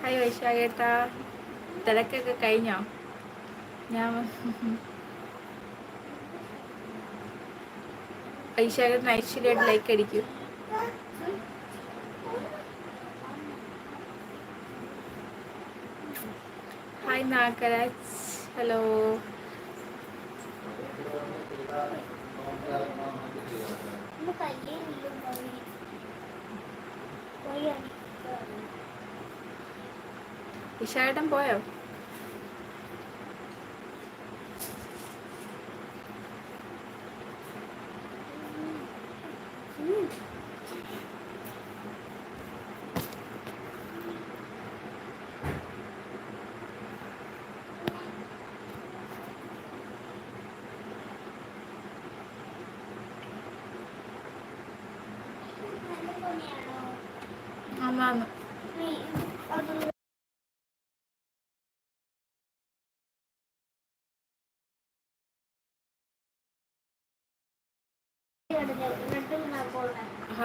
Hi വൈശാഖേട്ടാ തിരക്കൊക്കെ കഴിഞ്ഞോ? ഞാൻ വൈശാഖേട്ടൻ ഐശ്വര്യമായിട്ട് ലൈക്ക് അടിക്കും. ഹായ് നാഗരാജ് ഹലോ വിശാഖേട്ടൻ പോയോ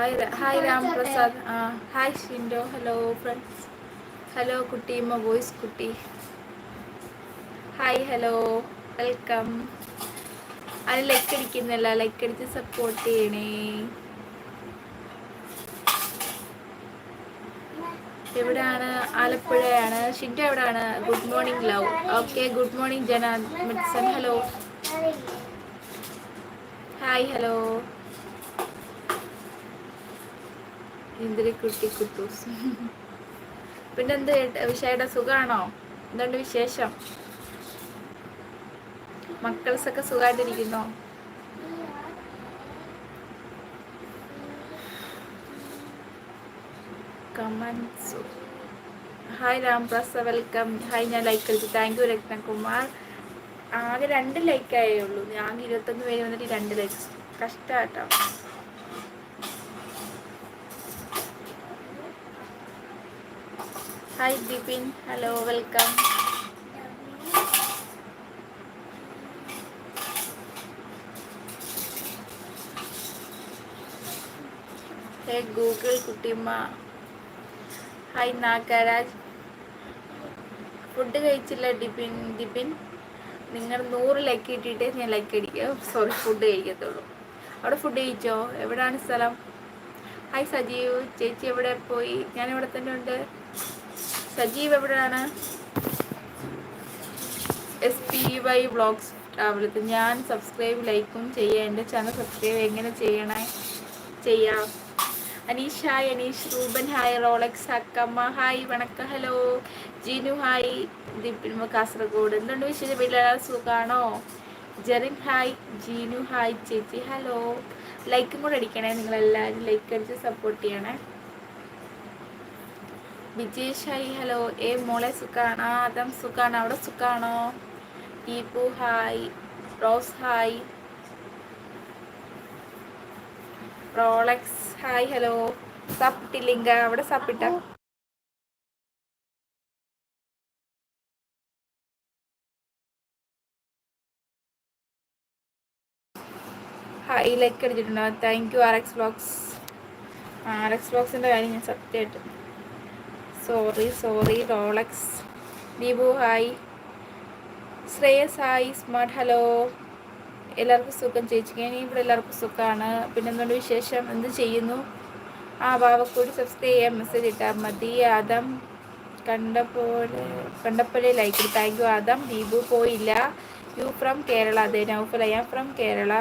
ഹായ് രാംപ്രസാദ് ഹായ് രാംപ്രസാദ് ആ hi Shindo hello friends hello കുട്ടി മ വോയിസ് കുട്ടി ഹായ് ഹലോ വെൽക്കം അത് ലൈക്ക് അടിക്കുന്നില്ല. ലൈക്ക് അടിച്ച് സപ്പോർട്ട് ചെയ്യണേ. എവിടെയാണ് ആലപ്പുഴയാണ്. ഷിൻഡോ എവിടെയാണ് good morning love okay good morning ജന മിഡ്സൺ ഹലോ ഹായ് ഹലോ ഇന്ദിരി കുട്ടി കുട്ടൂസ് പിന്നെ എന്ത് വിഷയുടെ സുഖമാണോ എന്തുണ്ട് വിശേഷം? മക്കൾസൊക്കെ സുഖമായിട്ടിരിക്കുന്നോ കമൻസ്. ഹായ് രാംപ്രസ വെൽക്കം. ഹായ് ഞാൻ ലൈക്ക് കളിച്ചു താങ്ക് യു രത്നകുമാർ. ആകെ രണ്ട് ലൈക്കായേ ഉള്ളൂ. ഞാൻ ഇരുപത്തൊന്ന് പേര് വന്നിട്ട് രണ്ട് like. കഷ്ടാട്ടോ. Hi Bipin hello welcome hey Google Kuttiyamma hi Nagaraj food കഴിച്ചില്ല ഡിപിൻ ഡിപിൻ നിങ്ങൾ നൂറ് ലൈക്ക് ഇട്ടിട്ടേ ഞാൻ ലൈക്ക് അടിക്കുക സോറി ഫുഡ് കഴിക്കത്തുള്ളൂ. അവിടെ ഫുഡ് കഴിച്ചോ? എവിടെയാണ് സ്ഥലം? ഹായ് സജീവ്. ചേച്ചി എവിടെ പോയി? ഞാൻ ഇവിടെ തന്നെ ഉണ്ട്. സജീവ് എവിടെയാണ്? എസ് പി വൈ വ്ളോഗ്സ് ട്രാവലത്ത് ഞാൻ സബ്സ്ക്രൈബ് ലൈക്കും ചെയ്യാം. എന്റെ ചാനൽ സബ്സ്ക്രൈബ് എങ്ങനെ ചെയ്യണേ? ചെയ്യാം. Anish hi Anish. Ruben hi Rolex Akkamma hi വണക്ക hello. Jinu hi Dipin Kasaragod. എന്തുണ്ട് വിശേഷം വീട്ടിലെല്ലാവരും സുഖമാണോ ജെറിൻ ഹായ് ജീനു ഹായ് ചേച്ചി ഹലോ. ലൈക്കും കൂടെ അടിക്കണേ. നിങ്ങളെല്ലാവരും ലൈക്ക് അടിച്ച് സപ്പോർട്ട് ചെയ്യണേ. Vijesh hi hello. ഏ മോളെ സുഖാണ്? ആ അതം സുഖാണ്. അവിടെ സുഖാണോ? Deepu hi. Rose hi. Rolex hi hello. സപ്പിട്ടില്ലിങ്ക അവിടെ സപ്പിട്ട? Hi like അടിച്ചിട്ടുണ്ടോ? Thank you R X vlogs R X വ്ളോഗ്സിന്റെ കാര്യം ഞാൻ സത്യമായിട്ട് sorry sorry Rolex Deepu hi Shreyas hi smart hello എല്ലാവർക്കും സുഖം. ചേച്ചിക്ക് ഇവിടെ എല്ലാവർക്കും സുഖമാണ് പിന്നെ എന്തുകൊണ്ട് വിശേഷം? എന്ത് ചെയ്യുന്നു? ആ ബാവക്കൂടി സബ്സ്ക്രൈബ് ചെയ്യാൻ മെസ്സേജ് ഇട്ടാൽ മതി. ആദം കണ്ടപ്പോലെ കണ്ടപ്പോലെ like thank you Adam. Deepu പോയില്ല. യു ഫ്രം കേരള അതെ Naufal I am from Kerala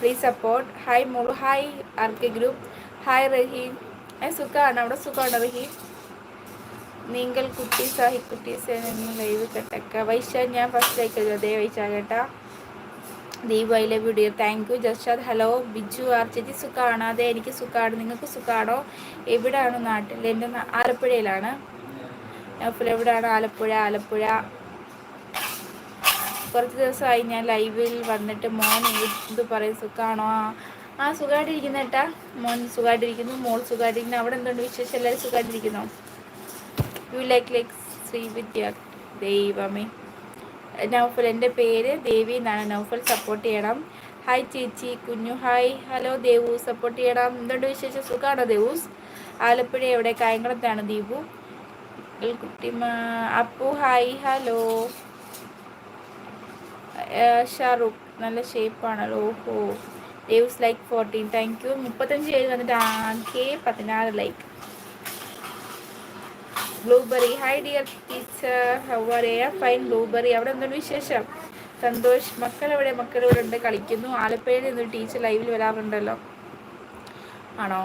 please support hi മോളു. Hi R K group hi Rahim. സുഖമാണ് അവിടെ സുഖമാണ് റഹീം? നിങ്ങൾ കുട്ടി സാഹി കുട്ടി ലൈവ് കെട്ടക്ക വൈശ ഞാൻ ഫസ്റ്റ് ലൈക്ക് അതേ വൈശ കേട്ടാ. Deepu I love dear thank you Jarshad hello Biju R സുഖമാണ് അതെ എനിക്ക് സുഖമാണ് നിങ്ങൾക്ക് സുഖമാണോ എവിടെയാണ് നാട്ടിൽ? എന്റെ ആലപ്പുഴയിലാണ്. എവിടെയാണ് ആലപ്പുഴ ആലപ്പുഴ. കുറച്ച് ദിവസമായി ഞാൻ ലൈവിൽ വന്നിട്ട് മോൻ എന്ത് പറയും? സുഖമാണോ ആ സുഖമായിട്ടിരിക്കുന്ന ഏട്ടാ. മോൻ സുഖമായിട്ടിരിക്കുന്നു മോൾ സുഖമായിട്ടിരിക്കുന്നു അവിടെ എന്തുണ്ട് വിശേഷം? എല്ലാവരും സുഖമായിട്ടിരിക്കുന്നോ യു ലൈക്ക് ലൈക്ക് ശ്രീവിദ്യ ദൈവമേ. നൗഫൽ എന്റെ പേര് ദേവി എന്നാണ്. നൗഫൽ സപ്പോർട്ട് ചെയ്യണം. ഹായ് ചേച്ചി കുഞ്ഞു ഹായ് ഹലോ ദേവു സപ്പോർട്ട് ചെയ്യണം. എന്തുകൊണ്ട് വിശേഷം? സുഖമാണോ ദേവൂസ് ആലപ്പുഴ എവിടെ? കായംകുളത്താണ് ദീപു കുട്ടിമ അപ്പു ഹായ് ഹലോ ഷാറുഖ് നല്ല ഷേപ്പാണല്ലോ ഓഹോ. Devs like fourteen thank you മുപ്പത്തഞ്ച് പേര് വന്നിട്ട് ആകെ പതിനാറ് like blueberry hi dear teacher how are you fine blueberry അവിടെ എന്താണ് വിശേഷം? സന്തോഷ് മക്കൾ എവിടെ മക്കൾ ഇവിടെ ഉണ്ട് കളിക്കുന്നു. ആലപ്പുഴയിൽ നിന്ന് ടീച്ചർ ലൈവിൽ വരാറുണ്ടല്ലോ. ആണോ?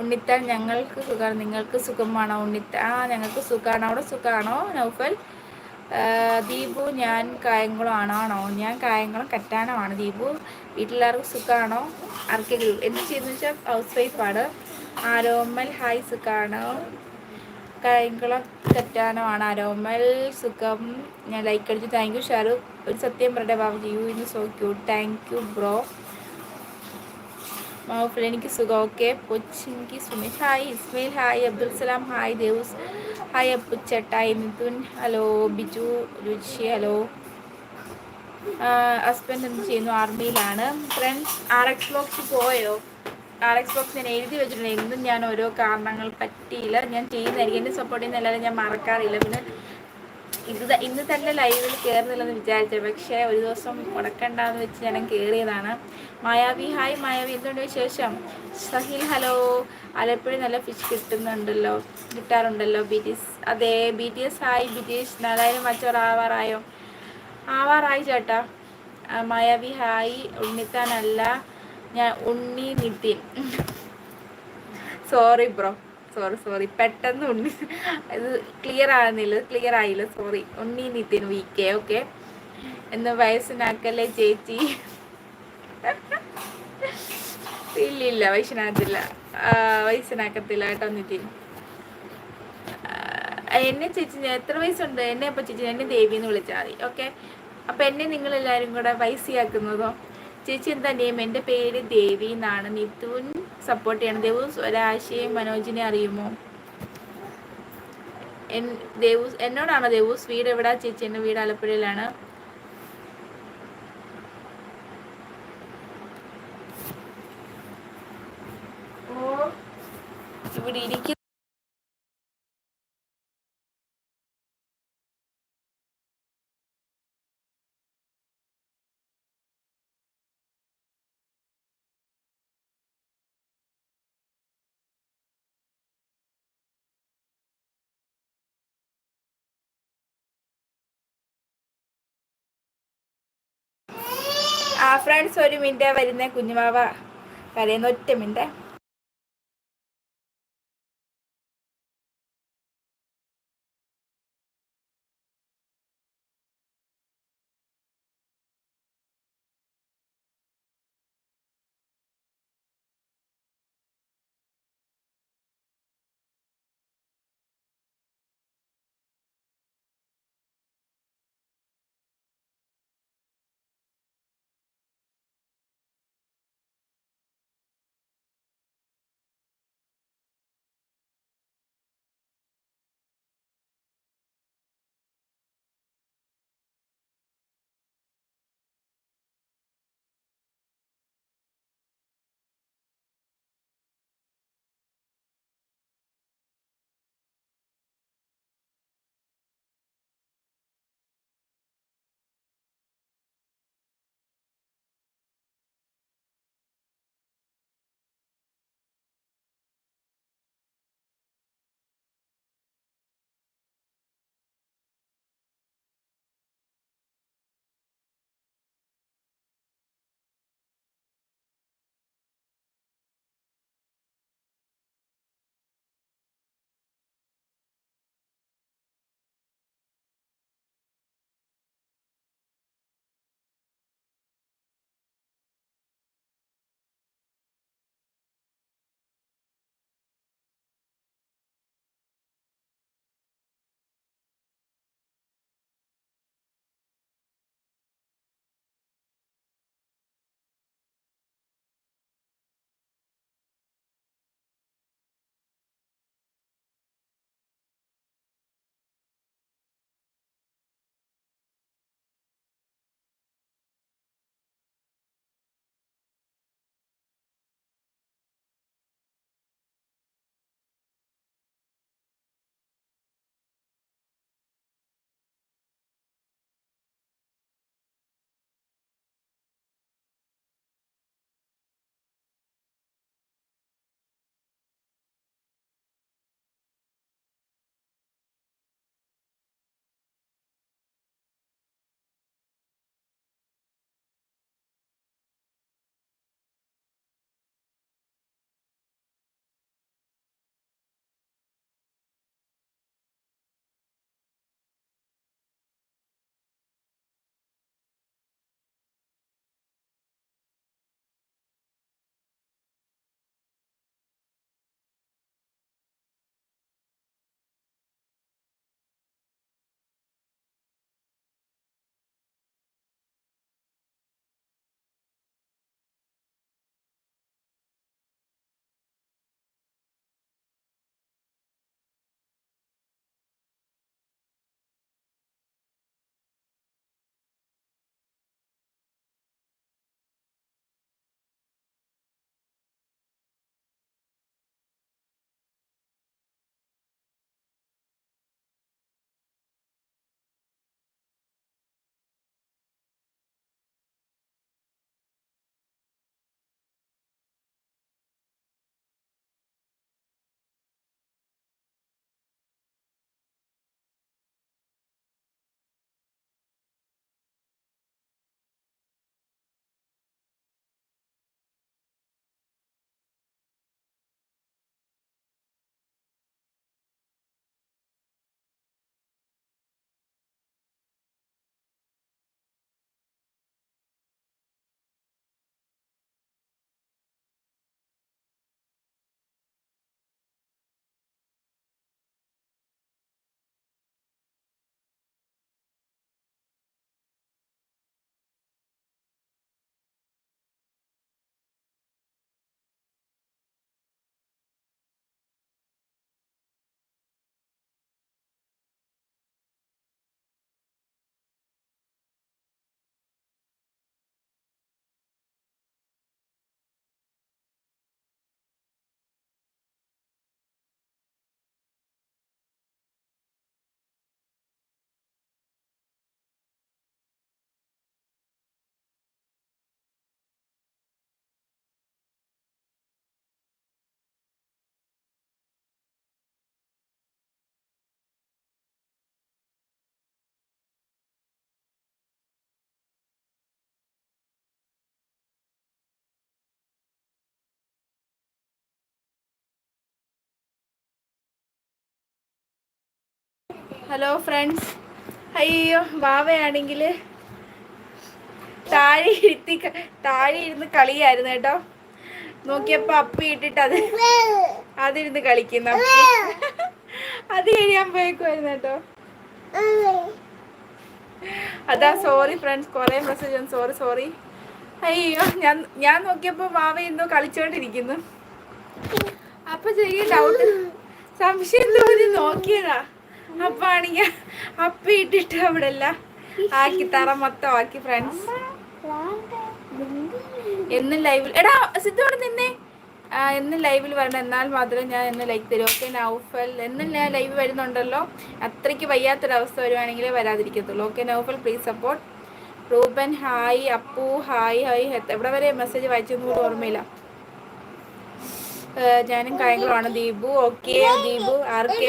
ഉണ്ണിത്താൻ ഞങ്ങൾക്ക് സുഖമാണ് നിങ്ങൾക്ക് സുഖമാണോ? ഉണ്ണിത്ത ആ ഞങ്ങൾക്ക് സുഖമാണ് അവിടെ സുഖമാണോ നൗഫൽ? ദീപു ഞാൻ കായംകുളം ആണോ. ഞാൻ കായംകുളം കറ്റാനമാണ്. ദീപു വീട്ടിലെല്ലാവർക്കും സുഖമാണോ ആർക്കെങ്കിലും എന്ത് ചെയ്യുന്നു വെച്ചാൽ ഹൗസ് വൈഫാണ് ആരോമൽ ഹായ് സുഖമാണോ കായംകുളം കറ്റാനമാണ് അരോമൽ സുഖം. ഞാൻ ലൈക്ക് അടിച്ചു. താങ്ക് യു ഷാരൂഖ് ഒരു സത്യം പറയുടെ ബാബു യു ഇന്ന് so cute thank you bro മാവുഫിൽ എനിക്ക് സുഖം. Okay പൊച്ചിങ്കി Sumesh. Hi Ismail hi Abdul Salam hi Devus hi അപ്പുച്ചട്ടായി Mithun hello Biju. Ruchi hello husband എന്ത് ചെയ്യുന്നു? ആർമിയിലാണ് ഫ്രണ്ട്സ് ആർ എക്സ് ബോക്സ് പോയോ? ആർ എക്സ് ബോക്സ് ഞാൻ എഴുതി വെച്ചിട്ടുണ്ട്. എന്തും ഞാൻ ഓരോ കാരണങ്ങൾ പറ്റിയില്ല. ഞാൻ ചെയ്യുന്നതായിരിക്കും. എന്നെ സപ്പോർട്ട് ചെയ്യുന്ന എല്ലാവരും ഞാൻ മറക്കാറില്ല. പിന്നെ ഇത് ഇന്ന് തന്നെ ലൈവിൽ കയറുന്നില്ലെന്ന് വിചാരിച്ചത് പക്ഷേ ഒരു ദിവസം മുടക്കണ്ടെന്ന് വെച്ച് ഞാൻ കയറിയതാണ് മായാവി ഹായ് മായാവി എന്തുകൊണ്ട് വിശേഷം? സഹിൽ ഹലോ ആലപ്പുഴ നല്ല ഫിഷ് കിട്ടുന്നുണ്ടല്ലോ. കിട്ടാറുണ്ടല്ലോ. ബി ടി എസ് അതെ B T S hi B T S നാലായിരം മച്ചോർ ആവാറായോ? ആവാറായി ചേട്ടാ. മായാവി ഹായ് ഉണ്ണിത്താനല്ല ഞാൻ Unni Nithin sorry bro sorry sorry പെട്ടെന്ന് ഉണ്ണി. ഇത് ക്ലിയർ ആകുന്നില്ല ക്ലിയർ ആയില്ല. Sorry Unni Nithin V K okay എന്ന് വയസ്സിനാക്കല്ലേ ചേച്ചി? ഇല്ല ഇല്ല വയസ്സിനാകത്തില്ല വയസ്സിനാക്കത്തില്ല കേട്ടോ നിതിൻ എന്നെ ചേച്ചി എത്ര വയസ്സുണ്ട്? എന്നെ അപ്പൊ ചേച്ചി എന്നെ ദേവി എന്ന് വിളിച്ചാൽ മതി ഓക്കെ അപ്പൊ എന്നെ നിങ്ങൾ എല്ലാരും കൂടെ വയസ്സിയാക്കുന്നതോ? ചേച്ചി എന്താ നെയിം എന്റെ പേര് ദേവി എന്നാണ്. നിതുൻ സപ്പോർട്ട് ചെയ്യണം. ദേവു ഒരാശയം മനോജിനെ അറിയുമോ? എൻ ദേവൂസ് എന്നോടാണോ ദേവൂസ് വീട് എവിടാ? ചേച്ചി എന്റെ വീട് ആലപ്പുഴയിലാണ്. ഇവിടെ ഇരിക്കും ഫ്രണ്ട്സ് ഒരു മിനിറ്റ് വരുന്ന. കുഞ്ഞുമാവ കരയുന്ന ഒറ്റ മിനിറ്റ്. ഹലോ ഫ്രണ്ട്സ് അയ്യോ ബാവയാണെങ്കിൽ താഴെ ഇരുത്തി താഴെ ഇരുന്ന് കളിയായിരുന്നു കേട്ടോ. നോക്കിയപ്പോ അപ്പി ഇട്ടിട്ട് അത് അതിരുന്ന് കളിക്കുന്ന. അത് കഴിയാൻ പോയേക്കുമായിരുന്നു കേട്ടോ. അതാ സോറി ഫ്രണ്ട്സ് കുറേ മെസ്സേജ് സോറി സോറി അയ്യോ ഞാൻ ഞാൻ നോക്കിയപ്പോൾ മാവ എന്തോ കളിച്ചോണ്ടിരിക്കുന്നു. അപ്പൊ ചെറിയ ഡൗട്ട് സംശയം തോന്നി നോക്കിയതാ. അപ്പൊ അപ്പി ഇട്ടിട്ട് അവിടെ അല്ല ആക്കി തറ മൊത്തം ആക്കി ഫ്രണ്ട്സ് എന്നും ലൈവിൽ എടാ സിദ്ധോടെ നിന്നേ. നിന്നെ എന്നും ലൈവിൽ വരണം എന്നാൽ മാത്രമേ ഞാൻ എന്നും ലൈക്ക് തരൂ. ഓക്കെ നൗഫൽ എന്നും ഞാൻ ലൈവ് വരുന്നുണ്ടല്ലോ. അത്രയ്ക്ക് വയ്യാത്തൊരവസ്ഥ വരുവാണെങ്കിലേ വരാതിരിക്കത്തുള്ളൂ. Okay Naufal please support Ruben hi Appu hi hi ഹെത്ത് എവിടെ വരെ മെസ്സേജ് വായിച്ചൊന്നും കൂടെ ഓർമ്മയില്ല ഞാനും കാര്യങ്ങളാണ് ദീപു ഓക്കെ ദീപു. ആർക്കെ?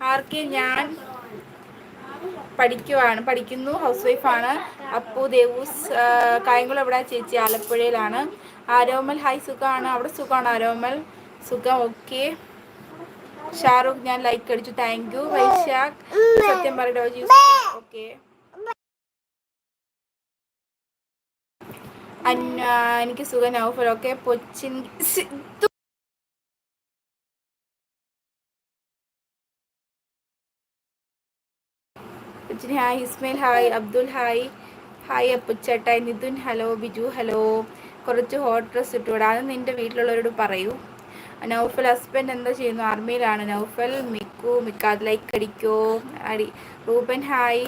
ആർക്കെ ഞാൻ പഠിക്കുവാണ് പഠിക്കുന്നു ഹൗസ് വൈഫാണ് അപ്പു ദേവൂസ് കായംകുളം എവിടെ ചേച്ചി? ആലപ്പുഴയിലാണ്. ആരോമൽ ഹായ് സുഖമാണ് അവിടെ സുഖമാണ് ആരോമൽ? സുഖം ഓക്കെ. ഷാറുഖ് ഞാൻ ലൈക്ക് അടിച്ചു. താങ്ക് യു വൈശാഖ് സത്യം പറയുടെ ഓക്കെ. എനിക്ക് സുഖം നൗഫൽ. ഓക്കെ പൊച്ചിൻ സിദ്ധു. കൊച്ചിന് hi Ismail hi Abdul hi hi അപ്പുച്ചേട്ടായി Nithun hello Biju hello കുറച്ച് ഹോട്ട് ഡ്രസ് ഇട്ടുകൂടാ അത് നിന്റെ വീട്ടിലുള്ളവരോട് പറയൂ. നൗഫൽ ഹസ്ബൻഡ് എന്താ ചെയ്യുന്നു? ആർമിയിലാണ്. നൗഫൽ മിക്കു മിക്കാത് ലൈക്ക് അടിക്കോ. അടി. റൂബൻ ഹായ്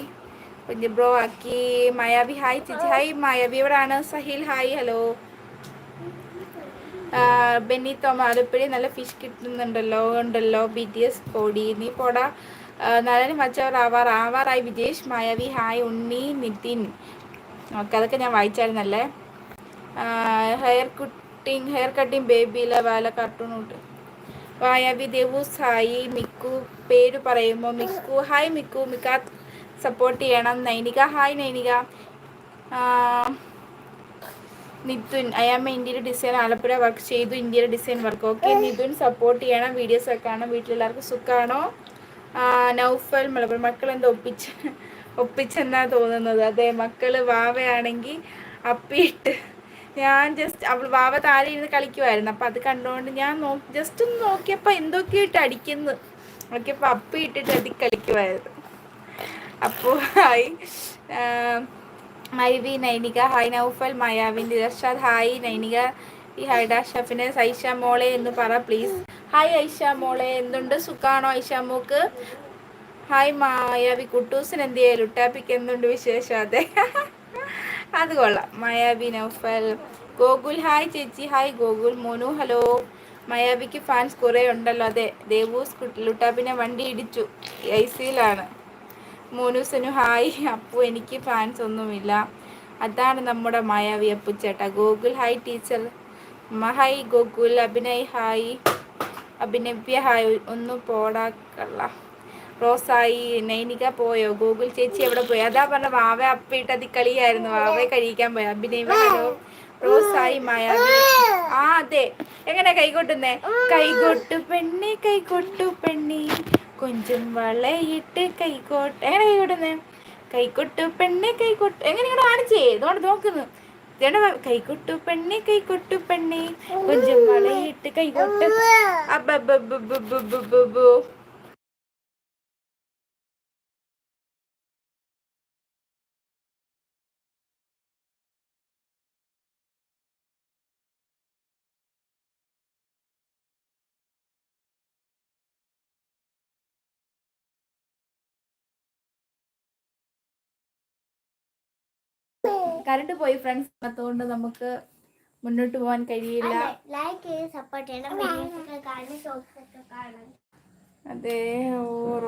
ബ്രോ ആക്കി മായാവി ഹായ് ചിച്ചി ഹായ് മായാവി എവിടാണ്? സഹീൽ ഹായ് ഹലോ ബെന്നി തോമ ആലപ്പുഴ നല്ല ഫിഷ് കിട്ടുന്നുണ്ടല്ലോ ഉണ്ടല്ലോ. ബി ടി എസ് പോടി. നീ പോടാ. നല്ലനി മച്ചവർ ആവാർ ആവാറായി വിജേഷ് മായാവി ഹായ് ഉണ്ണി നിതിൻ. ഓക്കെ അതൊക്കെ ഞാൻ വായിച്ചായിരുന്നല്ലേ ഹെയർ കുട്ടിങ് ഹെയർ കട്ടിങ് ബേബിയിലെ വാല കാർട്ടൂൺ ഉണ്ട് വായവി ദേവു സായി മിക്കു പേര് പറയുമ്പോൾ മിക്കു ഹായ് മിക്കു മിക്ക സപ്പോർട്ട് ചെയ്യണം. നൈനിക ഹായ് നൈനിക. നിതുൻ അയാമ്മ ഇന്ത്യയുടെ ഡിസൈൻ ആലപ്പുഴ വർക്ക് ചെയ്തു ഇന്ത്യയുടെ design work. Okay Nithun support ചെയ്യണം. വീഡിയോസ് ഒക്കെ കാണാം വീട്ടിലെല്ലാവർക്കും സുഖമാണോ നൗഫൽ മലപ്പുറം മക്കൾ എന്താ ഒപ്പിച്ച് ഒപ്പിച്ചെന്നാ തോന്നുന്നത്. അതെ മക്കൾ വാവയാണെങ്കിൽ അപ്പിയിട്ട് ഞാൻ ജസ്റ്റ് അവൾ വാവ താഴെ ഇരുന്ന് കളിക്കുമായിരുന്നു അപ്പം അത് കണ്ടുകൊണ്ട് ഞാൻ നോ ജസ്റ്റ് ഒന്ന് നോക്കിയപ്പോൾ എന്തൊക്കെയോ ഇട്ട് അടിക്കുന്നു. നോക്കിയപ്പോൾ അപ്പി ഇട്ടിട്ട് അടി കളിക്കുമായിരുന്നു അപ്പോൾ ഹായ് മൈവി നൈനിക ഹായ് നൗഫൽ മയാവിൻ ഇർഷാദ് ഹായ് നൈനിക ഈ ഹൈഡ ഷഫിനെ സൈഷ മോളെ എന്ന് പറ പ്ലീസ് ഹായ് ഐഷ മോളെ എന്തുണ്ട്? സുഖാണോ ഐഷ മോക്ക്? ഹായ് മായാവി കുട്ടൂസിന് എന്ത് ചെയ്യാൻ ലുട്ടാപ്പിക്ക് എന്തുണ്ട് വിശേഷം? അതെ. അത് കൊള്ളാം. മായാവി നൗഫൽ ഗോകുൽ. ഹായ് ചേച്ചി. ഹായ് ഗോകുൽ. മോനു ഹലോ. മായാവിക്ക് ഫാൻസ് കുറേ ഉണ്ടല്ലോ. അതെ ദേവൂസ് ലുട്ടാപ്പിനെ വണ്ടി ഇടിച്ചു. ഐ സിയിലാണ് മോനൂസനു ഹായ്. അപ്പു എനിക്ക് ഫാൻസ് ഒന്നുമില്ല. അതാണ് നമ്മുടെ Mayavi അപ്പുച്ചേട്ട. Gokul hi teacher. Hi Gokul. Abhinay hi. Abhinavya hi ഒന്ന് പോടാക്കള്ള. റോസായി നൈനിക പോയോ? ഗൂഗിൾ ചേച്ചി എവിടെ പോയി? അതാ പറഞ്ഞ വാവ അപ്പിട്ടതി കളിയായിരുന്നു. വാവയെ കഴിക്കാൻ പോയി. അഭിനവ ഹലോ. റോസായി മായ ആ അതെ. എങ്ങനെ കൈകൊട്ടുന്നേ? കൈകൊട്ടു പെണ്ണി കൈകൊട്ടു പെണ്ണി. കൊഞ്ചും വളയിട്ട് കൈകോട്ട് എങ്ങനെ കൈകൊട്ടുന്നേ? കൈകൊട്ടു പെണ്ണി കൈകൊട്ടു എങ്ങനെ ഇങ്ങനെ കാണിച്ചേ? ഇതുകൊണ്ട് നോക്കുന്നു ഇതേണ്ട കൈകൊട്ടു പെണ്ണി കൈകൊട്ടു പെണ്ണി കൊഞ്ചും വളയിട്ട് കൈകൊട്ട് അബ്ബബ്ബബ്ബബ്ബബ്ബബ്ബോ കറണ്ട് പോയി ഫ്രണ്ട്സ് അതുകൊണ്ട് നമുക്ക് മുന്നോട്ട് പോകാൻ കഴിയില്ല. ലൈക്ക് ചെയ്ത് സപ്പോർട്ട് ചെയ്യണം. അതെ ഓ